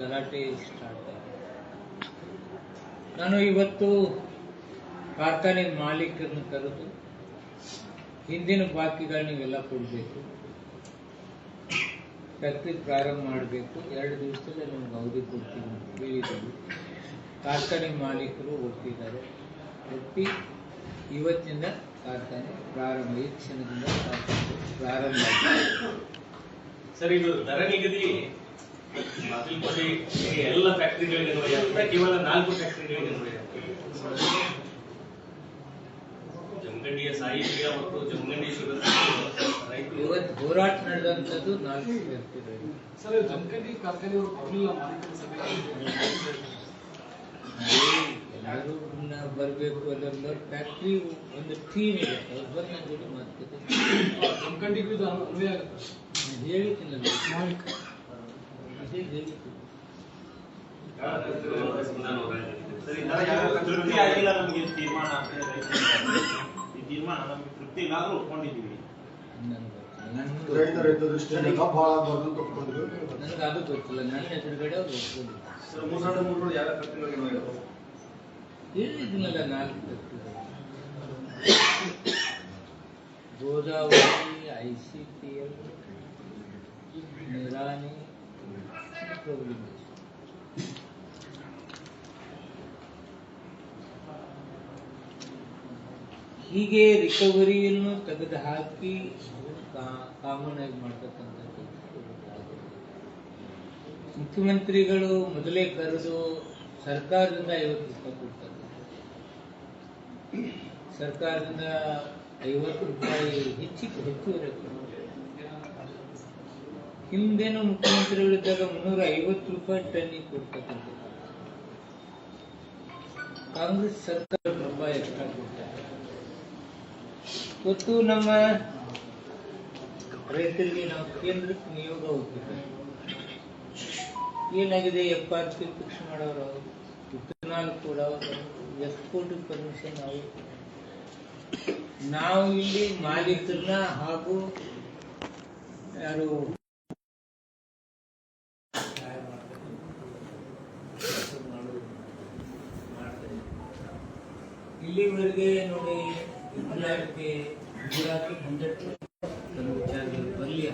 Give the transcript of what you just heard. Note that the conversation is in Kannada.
ಗಲಾಟೆ ಸ್ಟಾರ್ಟ್ ಆಗಿದೆ. ನಾನು ಇವತ್ತು ಕಾರ್ಖಾನೆ ಮಾಲೀಕರನ್ನು ಕರೆದು ಹಿಂದಿನ ಬಾಕಿಗಳನ್ನ ನೀವೆಲ್ಲ ಕೊಡಬೇಕು. ಫ್ಯಾಕ್ಟ್ರಿ ಪ್ರಾರಂಭ ಮಾಡಬೇಕು. ಎರಡು ದಿವಸದಲ್ಲಿ ನಿಮ್ಗೆ ಅವಧಿ ಕೊಡ್ತೀವಿ ಹೇಳಿದ್ದೀವಿ ಕಾರ್ಖಾನೆ ಮಾಲೀಕರು ಒಪ್ಪಿದ್ದಾರೆ. ಒಪ್ಪಿ ಇವತ್ತಿಂದ ಕಾರ್ಖಾನೆ ಪ್ರಾರಂಭ, ಈ ಕ್ಷಣದಿಂದ ಕಾರ್ಖಾನೆ ಪ್ರಾರಂಭ. ಸರ್, ಇದು ದರ ನಿಗದಿ ಬಾಗಲಕೋಟೆ ಎಲ್ಲ ಫ್ಯಾಕ್ಟರಿಗಳಿಗೆ ಅನ್ವಯ ಕೇವಲ ನಾಲ್ಕು ಫ್ಯಾಕ್ಟರಿಗಳಿಗೆ ಅನ್ವಯ ಜಮಖಂಡಿಯ ಸಾಹಿತ್ಯ ಮತ್ತು ಜಮಖಂಡಿ ಶುಗರ್ ರೈತರು ಇವತ್ತು ಹೋರಾಟ ನಡೆದಂಥದ್ದು ನಾಲ್ಕು ವ್ಯಕ್ತಿಗಳು ಸರ್ ಜಮಖಂಡಿ ಕಾರ್ಖಾನೆಯವರು ಬರಲಿಲ್ಲ ಮಾಲೀಕರ ಸಭೆಗೆ ಎಲ್ಲರೂ ಬರಬೇಕು ಅದರಿಂದ ಫ್ಯಾಕ್ಟ್ರಿ ಒಂದು ಟೀಮ್ ಇದೆ ಅವ್ರು ಬಂದು ನನ್ನ ಜೊತೆ ಮಾತುಕತೆ ಜಮಖಂಡಿಗೂ ಇದು ಅನು- ಅನ್ವಯ ಆಗುತ್ತೆ ನಾನು ಹೇಳಿದ್ದೀನಲ್ಲ ಅದೇ ಹೇಳಿದ್ದೀನಿ ಸರಿ ತೃಪ್ತಿ ಆಗಿಲ್ಲ ನಮಗೆ ತೀರ್ಮಾನ. ಈ ತೀರ್ಮಾನ ನಮಗೆ ತೃಪ್ತಿ ಇಲ್ಲ ಆದ್ರೂ ಒಪ್ಕೊಂಡಿದ್ದೀವಿ. ನನಗೆ ಅದು ಗೊತ್ತಿಲ್ಲ. ನನ್ನ ಎದುರುಗಡೆ ಅವ್ರು ಒಪ್ಕೊಂಡಿಲ್ಲ ಸರ್ ಮೂರು ಯಾವ ನಾಲ್ಕು Godavari I C P L Nirani ಹೀಗೆ ರಿಕವರಿಯನ್ನು ತೆಗೆದು ಹಾಕಿ ಕಾಮನ್ ಆಗಿ ಮಾಡ್ತಕ್ಕಂಥ ಮುಖ್ಯಮಂತ್ರಿಗಳು ಮೊದಲೇ ಕರೆದು ಸರ್ಕಾರದಿಂದ ಐವತ್ತು ರೂಪಾಯಿ ಕೊಡ್ತಾರೆ ಸರ್ಕಾರದಿಂದ ಐವತ್ತು ರೂಪಾಯಿ ಹೆಚ್ಚಿಗೆ, ಹೆಚ್ಚುವರಿ. ಹಿಂದೇನು ಮುಖ್ಯಮಂತ್ರಿಗಳಿದ್ದಾಗ ಮುನ್ನೂರ ಐವತ್ತು ರೂಪಾಯಿ ಟನ್ನಿಗೆ ಕೊಡ್ತಕ್ಕಂಥ ಕಾಂಗ್ರೆಸ್ ಸರ್ಕಾರ ಪ್ರಭಾವ ಇವತ್ತು ನಮ್ಮ ರೈತರಿಗೆ ನಾವು ಕೇಂದ್ರಕ್ಕೆ ನಿಯೋಗ ಹೋಗ್ತೀವಿ ಏನಾಗಿದೆ ಎಫ್ ಆರ್ ಪಿ ಮಾಡೋರು? ಅವರು ಕೂಡ ಅವರು ಎಕ್ಸ್ಪೋರ್ಟ್ ಪರ್ಮಿಷನ್ ಅವರು ನಾವು ಇಲ್ಲಿ ಮಾಲೀಕರನ್ನ ಹಾಗೂ ಯಾರು ಇಲ್ಲಿವರೆಗೆ ನೋಡಿ ಇಂಗ್ಲೆಂಡ್ಗೆ ಗುಜರಾತ್ ಹಂಡ್ರೆಡ್ ವಿಚಾರಗಳು ಬರಲಿ.